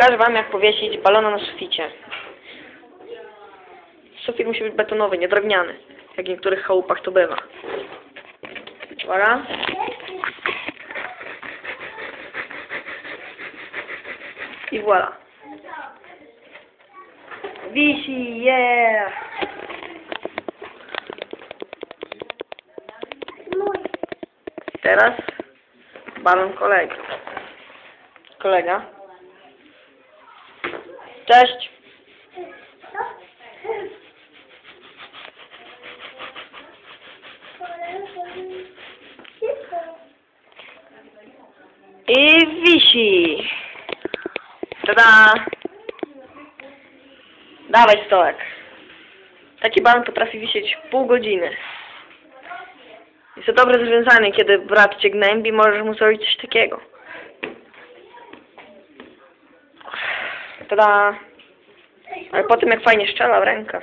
Pokażę wam jak powiesić balona na suficie. Sufit musi być betonowy, nie drewniany. Jak w niektórych chałupach to bywa. Uwaga. I voilà. Wisi, yeah! Teraz balon kolegi. Kolega. Cześć. I wisi. Tada. Dawaj stołek. Taki balon potrafi wisieć pół godziny. Jest to dobre rozwiązanie, kiedy brat cię gnębi, możesz mu zrobić coś takiego. Tada. Ale po tym jak fajnie strzela w rękę.